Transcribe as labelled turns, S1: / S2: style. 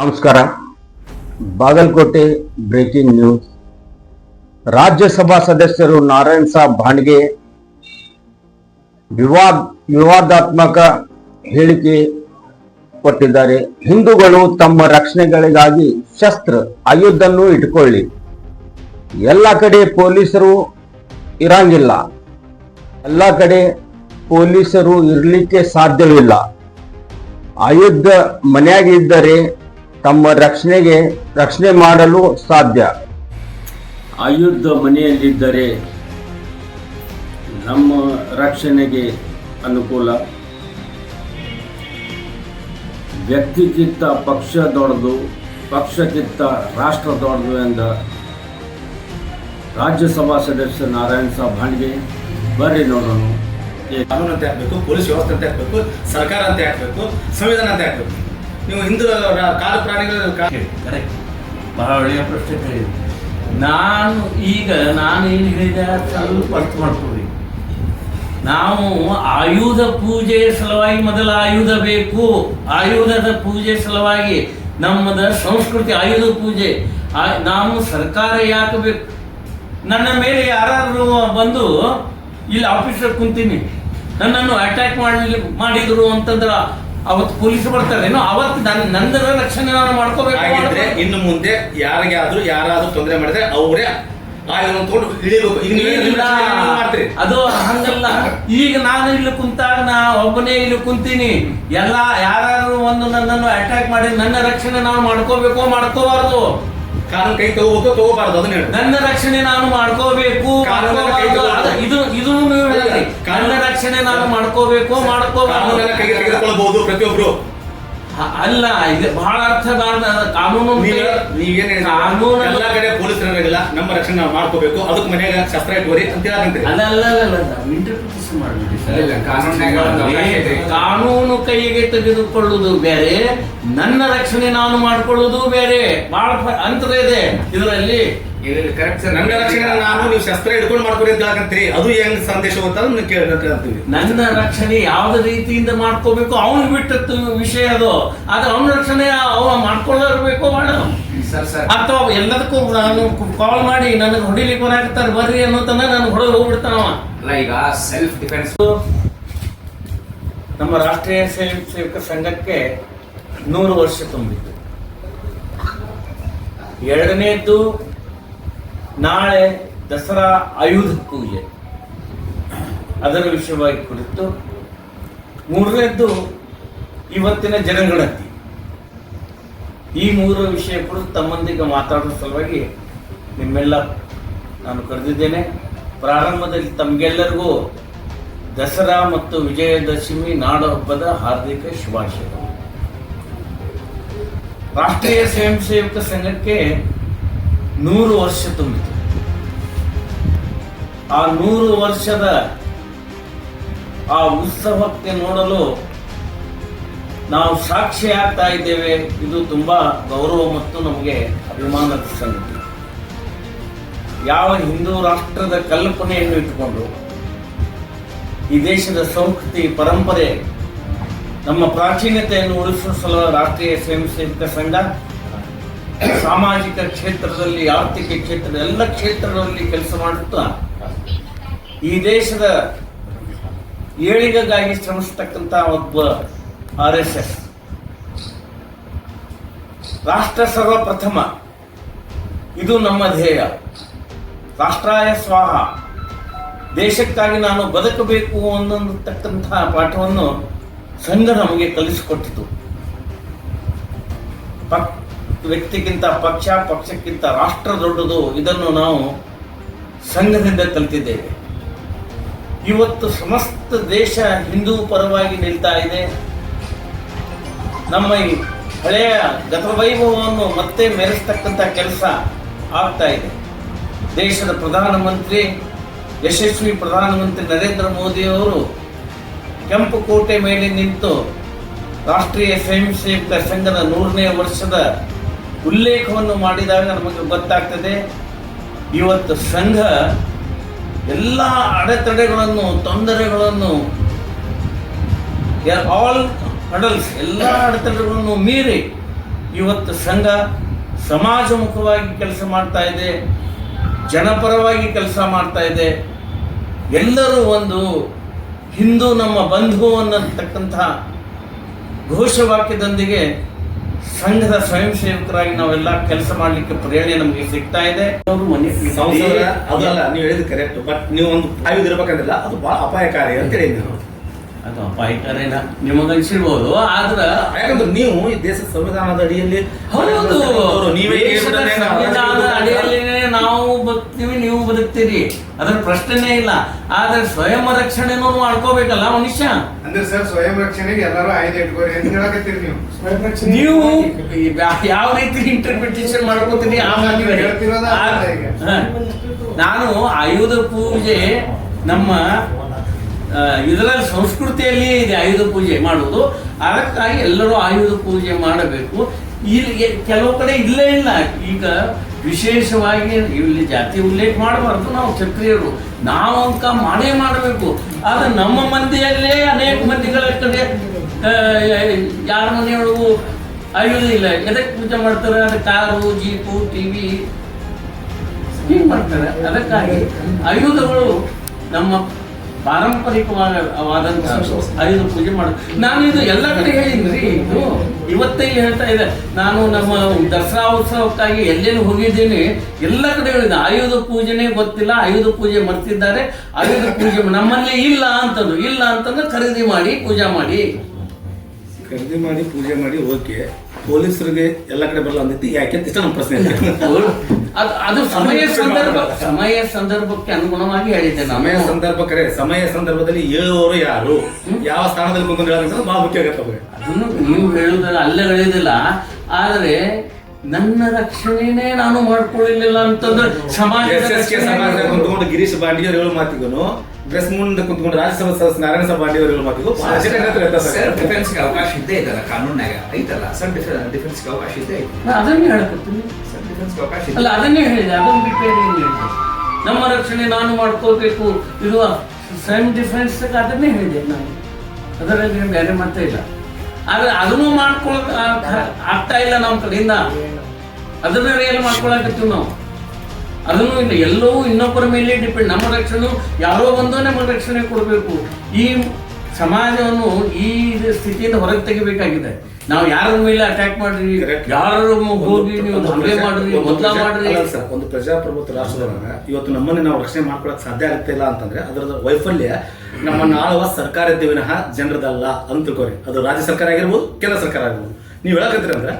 S1: ನಮಸ್ಕಾರ. Bagalkot breaking news Rajya Sabha ಸದಸ್ಯರು ನಾರಾಯಣ್ ಸಾಬ್ ಭಾಂಡ್ಗೆ ವಿವಾದ, ವಿವಾದಾತ್ಮಕ ಹೇಳಿಕೆ ಕೊಟ್ಟಿದ್ದಾರೆ. ಹಿಂದೂಗಳು ತಮ್ಮ ರಕ್ಷಣೆಗಳಿಗಾಗಿ ಶಸ್ತ್ರ ಆಯುಧನ್ನು ಇಟ್ಕೊಳ್ಳಿ. ಎಲ್ಲ ಕಡೆ ಪೊಲೀಸರು ಇರಂಗಿಲ್ಲ. ಎಲ್ಲ ಕಡೆ ಪೊಲೀಸರು ಇರಲಿಕ್ಕೆ ಸಾಧ್ಯವಿಲ್ಲ. ಆಯುಧ ಮನೆಯಾಗ ಇದ್ದರೆ ತಮ್ಮ ರಕ್ಷಣೆಗೆ ರಕ್ಷಣೆ ಮಾಡಲು ಸಾಧ್ಯ.
S2: ಆಯುಧ ಮನೆಯಲ್ಲಿದ್ದರೆ ನಮ್ಮ ರಕ್ಷಣೆಗೆ ಅನುಕೂಲ. ವ್ಯಕ್ತಿಗಿಂತ ಪಕ್ಷ ದೊಡ್ಡದು ಪಕ್ಷಕ್ಕಿಂತ ರಾಷ್ಟ್ರ ದೊಡ್ಡದು ಎಂದ ರಾಜ್ಯಸಭಾ ಸದಸ್ಯ ನಾರಾಯಣ ಸಾಬ್ ಭಾಂಡ್ಗೆ ಬರ್ರಿ ನೋಡೋಣ.
S3: ಕಾನೂನು ಅಂತ ಹಾಕ್ಬೇಕು ಪೊಲೀಸ್ ವ್ಯವಸ್ಥೆ ಅಂತ ಹಾಕ್ಬೇಕು ಸರ್ಕಾರ ಅಂತ ಹಾಕ್ಬೇಕು ಸಂವಿಧಾನ ಅಂತ ಹಾಕ್ಬೇಕು ನೀವು ಹಿಂದೂ ಕಾಲು ಪ್ರಾಣಿಗಳು
S4: ಕರೆಕ್ಟ್ ಬಹಳ ಒಳ್ಳೆಯ ಪ್ರಶ್ನೆ ಕೇಳಿದೆ ನಾನು ಈಗ ನಾನು ಏನು ಹೇಳಿದೆ? ಸ್ವಲ್ಪ ಅರ್ಥ ಮಾಡ್ಕೊಳ್ಳಿ. ನಾವು ಆಯುಧ ಪೂಜೆ ಸಲುವಾಗಿ ಮೊದಲ ಆಯುಧ ಬೇಕು. ಆಯುಧದ ಪೂಜೆ ಸಲುವಾಗಿ ನಮ್ಮದ ಸಂಸ್ಕೃತಿ ಆಯುಧ ಪೂಜೆ. ನಾವು ಸರ್ಕಾರ ಯಾಕೆ ಬೇಕು? ನನ್ನ ಮೇಲೆ ಯಾರಾದರೂ ಬಂದು ಇಲ್ಲಿ ಆಫೀಸರ್ ಕುಂತೀನಿ. ನನ್ನನ್ನು ಅಟ್ಯಾಕ್ ಮಾಡಲಿ ಮಾಡಿದ್ರು ಅಂತಂದ್ರ ಅವತ್ತು ಪೊಲೀಸ್ ಬರ್ತಾರೇನೋ ಅವತ್ತು ನನ್ನ ನಂದರ ರಕ್ಷಣೆ ನಾನು ಮಾಡ್ಕೋಬೇಕು
S3: ಹಾಗಿದ್ರೆ ಇನ್ನು ಮುಂದೆ ಯಾರಿಗೆ ಆದ್ರೂ ಯಾರಾದ್ರೂ ತೊಂದರೆ ಮಾಡಿದ್ರೆ ಅವರೇ
S4: ಅದು ಹಂಗಲ್ಲ. ಈಗ ನಾನು ಇಲ್ಲಿ ಕುಂತಾಗ ನಾ ಒಬ್ಬನೇ ಇಲ್ಲಿ ಕುಂತೀನಿ. ಎಲ್ಲ ಯಾರು ಒಂದು ನನ್ನನ್ನು ಅಟ್ಯಾಕ್ ಮಾಡಿ ನನ್ನ ರಕ್ಷಣೆ ನಾವು ಮಾಡ್ಕೋಬೇಕು ಮಾಡ್ಕೋಬಾರ್ದು?
S3: ಕಾನೂನು ಕೈ ತಗೋಬೇಕು ತಗೋಬಾರ್ದು ಅದನ್ನ ಹೇಳಿ
S4: ನನ್ನ ರಕ್ಷಣೆ ನಾನು ಮಾಡ್ಕೋಬೇಕು
S3: ಕಾನೂನನ್ನ ಕೈ
S4: ಮಾಡ್ಕೋಬಾರ್ದು. ಅದು- ಇದು ಇದು ನೀವು ಹೇಳ್ರಿ. ನನ್ನ ರಕ್ಷಣೆ ನಾನು ಮಾಡ್ಕೋಬೇಕು ಮಾಡ್ಕೋಬಾರ್ದು
S3: ಕಾನೂನನ್ನ ಕೈ ತೆಗೆದುಕೊಳ್ಬಹುದು ಪ್ರತಿಯೊಬ್ರು
S4: ಅಲ್ಲ ಇದು ಬಹಳ ಅರ್ಥ ಬಾರ್ದ ಕಾನೂನು
S3: ನೀವೇನು
S4: ಕಾನೂನು
S3: ಎಲ್ಲ ಕಡೆ ಪೊಲೀಸ್ ಇರಂಗಿಲ್ಲ ನಮ್ಮ ರಕ್ಷಣೆ ನಾವು ಮಾಡ್ಕೋಬೇಕು. ಅದಕ್ಕೆ ಮನೆಯಾಗ ಶಸ್ತ್ರ ಇಟ್ಕೋರಿ ಅಂತ ಹೇಳಿ
S4: ಅಲ್ಲ ಅಲ್ಲ ಅಲ್ಲ ಇಂಟರ್ಪ್ರಿಟೇಷನ್ ಮಾಡಬೇಡಿ ಸರ್. ಕಾನೂನು ಕೈಗೆ ತೆಗೆದುಕೊಳ್ಳುವುದು ಬೇರೆ ನನ್ನ ರಕ್ಷಣೆ ನಾನು ಮಾಡ್ಕೊಳ್ಳುವುದು ಬೇರೆ. ಬಹಳ ಅಂತರ ಇದೆ ಇದರಲ್ಲಿ.
S3: ನನ್ನ ರಕ್ಷಣೆ ನಾನು ನೀವು ಶಸ್ತ್ರ ಹಿಡ್ಕೊಂಡು ಮಾಡ್ಕೋರಿ ಅಂತ ಹೇಳಕಂತೀರಿ ಅದು ಹೆಂಗ್ ಸಂದೇಶ ಗೊತ್ತಾಗ ಕೇಳ್ತೀವಿ
S4: ನನ್ನ ರಕ್ಷಣೆ ಯಾವ ರೀತಿಯಿಂದ ಮಾಡ್ಕೋಬೇಕು? ಅವನು ಬಿಟ್ಟದ್ದು ವಿಷಯ ಅದು. ಆದ್ರೆ ಅವನ ರಕ್ಷಣೆ ಅವ ಮಾಡ್ಕೊಳ್ಳೋರ್ಬೇಕು ಮಾಡ
S3: ಸರ್ ಸರ್.
S4: ಅಥವಾ ಎಲ್ಲದಕ್ಕೂ ನಾನು ಕಾಲ್ ಮಾಡಿ ನನಗೆ ಹೊಡಿಲಿಕ್ಕೆ ಬರಾಕತ್ತಾರೆ ಬರ್ರಿ ಅನ್ನೋತನ ನಾನು ಹೊಡೆದು ಹೋಗ್ಬಿಡ್ತಾನವ.
S3: ಅಲ್ಲ ಈಗ ಸೆಲ್ಫ್ ಡಿಫೆನ್ಸ್
S4: ನಮ್ಮ ರಾಷ್ಟ್ರೀಯ ಸ್ವಯಂ ಸೇವಕ ಸಂಘಕ್ಕೆ ನೂರು ವರ್ಷ ತುಂಬಿತ್ತು. ಎರಡನೇದ್ದು ನಾಳೆ ದಸರಾ ಆಯುಧ ಪೂಜೆ. ಅದರ ವಿಷಯವಾಗಿ ಕುರಿತು ಮೂರನೇದ್ದು ಇವತ್ತಿನ ಜನಗಣತಿ. ಈ ಮೂರು ವಿಷಯ ಕುರಿತು ತಮ್ಮೊಂದಿಗೆ ಮಾತಾಡುವ ಸಲುವಾಗಿ ನಿಮ್ಮೆಲ್ಲ ನಾನು ಕರೆದಿದ್ದೇನೆ. ಪ್ರಾರಂಭದಲ್ಲಿ ತಮಗೆಲ್ಲರಿಗೂ ದಸರಾ ಮತ್ತು ವಿಜಯದಶಮಿ ನಾಡಹಬ್ಬದ ಹಾರ್ದಿಕ ಶುಭಾಶಯಗಳು. ರಾಷ್ಟ್ರೀಯ ಸ್ವಯಂ ಸೇವಕ ಸಂಘಕ್ಕೆ ನೂರು ವರ್ಷ ತುಂಬಿತು. ಆ ನೂರು ವರ್ಷದ ಆ ಉತ್ಸವಕ್ಕೆ ನೋಡಲು ನಾವು ಸಾಕ್ಷಿ ಆಗ್ತಾ ಇದ್ದೇವೆ. ಇದು ತುಂಬಾ ಗೌರವ ಮತ್ತು ನಮಗೆ ಅಭಿಮಾನದ ಸಂಗತಿ. ಯಾವ ಹಿಂದೂ ರಾಷ್ಟ್ರದ ಕಲ್ಪನೆಯನ್ನು ಇಟ್ಟುಕೊಂಡು ಈ ದೇಶದ ಸಂಸ್ಕೃತಿ, ಪರಂಪರೆ, ನಮ್ಮ ಪ್ರಾಚೀನತೆಯನ್ನು ಉಳಿಸುವ ಸಲುವಾಗಿ ರಾಷ್ಟ್ರೀಯ ಸ್ವಯಂ ಸೇವಕ ಸಂಘ ಸಾಮಾಜಿಕ ಕ್ಷೇತ್ರದಲ್ಲಿ, ಆರ್ಥಿಕ ಕ್ಷೇತ್ರ ಎಲ್ಲ ಕ್ಷೇತ್ರಗಳಲ್ಲಿ ಕೆಲಸ ಮಾಡುತ್ತಾ, ಈ ದೇಶದ ಏಳಿಗೆಗಾಗಿ ಶ್ರಮಿಸ್ತಕ್ಕಂಥ ಒಬ್ಬ ಆರ್ ಎಸ್ ಎಸ್. ರಾಷ್ಟ್ರ ಸರ್ವಪ್ರಥಮ. ಇದು ನಮ್ಮ ಧ್ಯೇಯ. ರಾಷ್ಟ್ರಾಯ ಸ್ವಾಹ. ದೇಶಕ್ಕಾಗಿ ನಾನು ಬದುಕಬೇಕು ಅನ್ನತಕ್ಕಂತಹ ಪಾಠವನ್ನು ಸಂಘ ನಮಗೆ ಕಲಿಸಿಕೊಟ್ಟಿತು. ವ್ಯಕ್ತಿಗಿಂತ ಪಕ್ಷ, ಪಕ್ಷಕ್ಕಿಂತ ರಾಷ್ಟ್ರ ದೊಡ್ಡದು, ಇದನ್ನು ನಾವು ಸಂಘದಿಂದ ಕಲಿತಿದ್ದೇವೆ ಇವತ್ತು ಸಮಸ್ತ ದೇಶ ಹಿಂದೂ ಪರವಾಗಿ ನಿಲ್ತಾ ಇದೆ. ನಮ್ಮ ಈ ಹಳೆಯ ಗತವೈಭವವನ್ನು ಮತ್ತೆ ಮೆರೆಸ್ತಕ್ಕಂಥ ಕೆಲಸ ಆಗ್ತಾ ಇದೆ. ದೇಶದ ಪ್ರಧಾನಮಂತ್ರಿ, ಯಶಸ್ವಿ ಪ್ರಧಾನಮಂತ್ರಿ ನರೇಂದ್ರ ಮೋದಿಯವರು ಕೆಂಪು ಕೋಟೆ ಮೇಲೆ ನಿಂತು ರಾಷ್ಟ್ರೀಯ ಸ್ವಯಂ ಸೇವಕ ಸಂಘದ ನೂರನೇ ವರ್ಷದ ಉಲ್ಲೇಖವನ್ನು ಮಾಡಿದಾಗ ನಮಗೆ ಗೊತ್ತಾಗ್ತದೆ. ಇವತ್ತು ಸಂಘ ಎಲ್ಲ ಅಡೆತಡೆಗಳನ್ನು, ತೊಂದರೆಗಳನ್ನು ಆಲ್ ಹಡಲ್ಸ್ ಎಲ್ಲ ಅಡೆತಡೆಗಳನ್ನು ಮೀರಿ ಇವತ್ತು ಸಂಘ ಸಮಾಜಮುಖವಾಗಿ ಕೆಲಸ ಮಾಡ್ತಾ ಇದೆ, ಜನಪರವಾಗಿ ಕೆಲಸ ಮಾಡ್ತಾ ಇದೆ. ಎಲ್ಲರೂ ಒಂದು ಹಿಂದೂ ನಮ್ಮ ಬಂಧು ಅನ್ನತಕ್ಕಂಥ ಘೋಷವಾಕ್ಯದೊಂದಿಗೆ ಸಂಘದ ಸ್ವಯಂ ಸೇವಕರಾಗಿ ನಾವೆಲ್ಲ ಕೆಲಸ ಮಾಡಲಿಕ್ಕೆ ಪ್ರೇರಣೆ ನಮಗೆ ಸಿಗ್ತಾ ಇದೆ. ಅವರು ಮನೆ
S3: ಅದಲ್ಲ ನೀವು ಹೇಳಿದ್ ಕರೆಕ್ಟ್ ಬಟ್ ನೀವು ಒಂದು ಆಯುಧ ಇರ್ಬೇಕಂದಿಲ್ಲ ಅದು ಬಹಳ ಅಪಾಯಕಾರಿ ಅಂತ ಹೇಳಿ ನೀವು.
S4: ಅದು ಅಪಾಯಕಾರಿನ ನಿಮಗನ್ಸಿರ್ಬೋದು ಆದ್ರ
S3: ಯಾಕಂದ್ರೆ ನೀವು ಈ ದೇಶದ ಸಂವಿಧಾನದ ಅಡಿಯಲ್ಲಿ
S4: ಹೌದು.
S3: ನೀವೇ
S4: ದೇಶದ ಸಂವಿಧಾನದ ಅಡಿಯಲ್ಲಿನೇ ನಾವು ಬದುಕ್ತೀವಿ ನೀವು ಬದುಕ್ತೀರಿ. ಅದ್ರ ಪ್ರಶ್ನೆನೇ ಇಲ್ಲ. ಆದ್ರೆ ಸ್ವಯಂ ರಕ್ಷಣೆನೂ ಮಾಡ್ಕೋಬೇಕಲ್ಲ ಮನುಷ್ಯ?
S5: ಅಂದ್ರೆ ಸರ್ ಸ್ವಯಂ ರಕ್ಷಣೆಗೆ ಎಲ್ಲರೂ ಆಯ್ದೆ ಇಟ್ಕೋರಿ ಅಂತ ಹೇಳಕತ್ತೀರಿ ನೀವು. ಸ್ವಯಂ ರಕ್ಷಣೆ
S4: ನೀವು ಯಾವ ರೀತಿ ಇಂಟರ್ಪ್ರಿಟೇಷನ್ ಮಾಡ್ಕೋತೀನಿ ಆ. ನಾನು ಆಯುಧ ಪೂಜೆ ನಮ್ಮ ಆ, ಇದರ ಸಂಸ್ಕೃತಿಯಲ್ಲಿ ಇದೆ ಆಯುಧ ಪೂಜೆ ಮಾಡುವುದು. ಅದಕ್ಕಾಗಿ ಎಲ್ಲರೂ ಆಯುಧ ಪೂಜೆ ಮಾಡಬೇಕು. ಇಲ್ಲಿ ಕೆಲವು ಕಡೆ ಇಲ್ಲೇ ಇಲ್ಲ. ಈಗ ವಿಶೇಷವಾಗಿ ಇಲ್ಲಿ ಜಾತಿ ಉಲ್ಲೇಖ ಮಾಡಬಾರ್ದು. ನಾವು ಕ್ಷತ್ರಿಯರು. ನಾವು ಅಂಕ ಮಾಡೇ ಮಾಡಬೇಕು. ಆದ್ರೆ ನಮ್ಮ ಮಂದಿಯಲ್ಲೇ ಅನೇಕ ಮಂದಿಗಳ ಕಡೆ ಯಾರ ಮನೆಯೊಳಗೂ ಅಯ್ಯೋದಿಲ್ಲ ಎದಕ್ಕೆ ಪೂಜೆ ಮಾಡ್ತಾರೆ? ಅದು ಕಾರು, ಜೀಪು ಟಿವಿ ಹೀಗೆ ಮಾಡ್ತಾರೆ. ಅದಕ್ಕಾಗಿ ಆಯುಧಗಳು ನಮ್ಮ ಪಾರಂಪರಿಕವಾದಂತಹ ಆಯುಧ ಪೂಜೆ ಮಾಡ. ನಾನು ಇದು ಎಲ್ಲ ಕಡೆ ಹೇಳಿದ್ರಿ. ಇದು ಇವತ್ತೇ ಹೇಳ್ತಾ ಇದೆ. ನಾನು ನಮ್ಮ ದಸರಾ ಉತ್ಸವಕ್ಕಾಗಿ ಎಲ್ಲೆಲ್ಲಿ ಹೋಗಿದ್ದೀನಿ, ಎಲ್ಲ ಕಡೆ ಹೇಳಿದೆ ಆಯುಧ ಪೂಜೆನೇ ಗೊತ್ತಿಲ್ಲ, ಆಯುಧ ಪೂಜೆ ಮರ್ತಿದ್ದಾರೆ. ಆಯುಧ ಪೂಜೆ ನಮ್ಮಲ್ಲಿ ಇಲ್ಲ ಅಂತಂದು ಇಲ್ಲ ಅಂತಂದ್ರೆ ಖರೀದಿ ಮಾಡಿ, ಪೂಜೆ ಮಾಡಿ.
S3: ಖರೀದಿ ಮಾಡಿ, ಪೂಜೆ ಮಾಡಿ, ಓಕೆ. ಪೊಲೀಸರಿಗೆ ಎಲ್ಲ ಕಡೆ ಬರಲ್ಲ ಅಂದಿತ್ತು ಯಾಕೆ ಅಂತ ಇಷ್ಟ ನಮ್ಮ ಪ್ರಶ್ನೆ
S4: ಅದು ಅದು ಸಮಯ ಸಂದರ್ಭ ಸಮಯ ಸಂದರ್ಭಕ್ಕೆ ಅನುಗುಣವಾಗಿ ಹೇಳಿದ್ದೆ
S3: ಸಮಯ ಸಂದರ್ಭ ಕರೆ ಸಮಯ ಸಂದರ್ಭದಲ್ಲಿ ಹೇಳುವವರು ಯಾರು? ಯಾವ ಸ್ಥಾನದಲ್ಲಿ ಬಂದು ಹೇಳೋದು ಬಹಳ ಮುಖ್ಯ ಆಗುತ್ತೆ.
S4: ಅದನ್ನು ನೀವು ಹೇಳುವುದಲ್ಲ ಅಲ್ಲೇ ಹೇಳುವುದಿಲ್ಲ ಆದರೆ ನನ್ನ ರಕ್ಷಣೆನೇ ನಾನು ಮಾಡ್ಕೊಳ್ಳಿಲ್ಲ ಅಂತಂದ್ರೆ
S3: ಸಮಾಜ ಕುತ್ಕೊಂಡು ಗಿರೀಶ್ ಬಾಂಡಿಯವ್ರು ಹೇಳೋ ಮಾತಿಗೂ ಡ್ರೆಸ್ ಮುಂದೆ ಕುಂತ್ಕೊಂಡು ರಾಜ್ಯಸಭಾ ಸದಸ್ಯ ನಾರಾಯಣ ಸಭಾ ಬಾಂಡಿಯವ್ರು ಹೇಳೋ ಮಾತಿಗೂ
S6: ಡಿಫೆನ್ಸ್ಗೆ ಅವಕಾಶ ಇದ್ದೇ ಇದಲ್ಲ ಕಾನೂನಾಗ ಐತಲ್ಲ ಸರ್ ಡಿಫೆನ್ಸ್ಗೆ ಅವಕಾಶ ಇದ್ದೇ ಐತಿ
S4: ಅದನ್ನೇ ಹೇಳ್ಕೊಡ್ತೀನಿ.
S6: ಸರ್ ಡಿಫೆನ್ಸ್ಗೆ ಅವಕಾಶ ಇದೆ
S4: ಅಲ್ಲ ಅದನ್ನೇ ಹೇಳಿದೆ ಅದನ್ನು ಬಿಟ್ಟು ಏನು ಹೇಳಿದೆ? ನಮ್ಮ ರಕ್ಷಣೆ ನಾನು ಮಾಡ್ಕೋಬೇಕು ಇದು ಸೆಲ್ಫ್ ಡಿಫೆನ್ಸ್ ಅದನ್ನೇ ಹೇಳಿದೆ ನಾನು. ಅದರಲ್ಲಿ ಬೇರೆ ಮತ್ತೆ ಇಲ್ಲ. ಆದ್ರೆ ಅದನ್ನು ಮಾಡ್ಕೊಳಕ್ ಆ- ಆಗ್ತಾ ಇಲ್ಲ ನಮ್ಮ ಕಡೆಯಿಂದ. ಅದನ್ನ ರಿಯಲ್ ಮಾಡ್ಕೊಳಕತ್ತೀವಿ ನಾವು? ಅದನ್ನು ಇಲ್ಲ ಎಲ್ಲವೂ ಇನ್ನೊಬ್ಬರ ಮೇಲೆ ಡಿಪೆಂಡ್ ನಮ್ಮ ರಕ್ಷಣೆ ಯಾರೋ ಬಂದು ನಮಗೆ ರಕ್ಷಣೆ ಕೊಡಬೇಕು. ಈ ಸಮಾಜವನ್ನು ಈ ಸ್ಥಿತಿಯಿಂದ ಹೊರಗೆ ತೆಗಿಬೇಕಾಗಿದೆ. ನಾವು ಯಾರ ಮೇಲೆ ಅಟ್ಯಾಕ್ ಮಾಡ್ರಿ ಯಾರ ಹೋಗಿ ನೀವು
S3: ಒಂದು
S4: ಮಾಡ್ರಿ ಮೊದಲ ಮಾಡ್ರಿ.
S3: ಸರ್, ಒಂದು ಪ್ರಜಾಪ್ರಭುತ್ವ ರಾಷ್ಟ್ರದೊಳಗ ಇವತ್ತು ನಮ್ಮನ್ನ ನಾವು ರಕ್ಷಣೆ ಮಾಡ್ಕೊಳಕ್ ಸಾಧ್ಯ ಆಗುತ್ತೆ ಇಲ್ಲ ಅಂತಂದ್ರೆ ಅದರ ವೈಫಲ್ಯ ನಮ್ಮ ಆಳುವ ಸರ್ಕಾರ ವಿನಃ ಜನರದಲ್ಲ ಅಂತ ಕೋರಿ ಅದು ರಾಜ್ಯ ಸರ್ಕಾರ ಆಗಿರ್ಬೋದು ಕೇಂದ್ರ ಸರ್ಕಾರ ಆಗಿರ್ಬೋದು. ನೀವು ಹೇಳಕತ್ತೀರಿ ಅಂದ್ರೆ?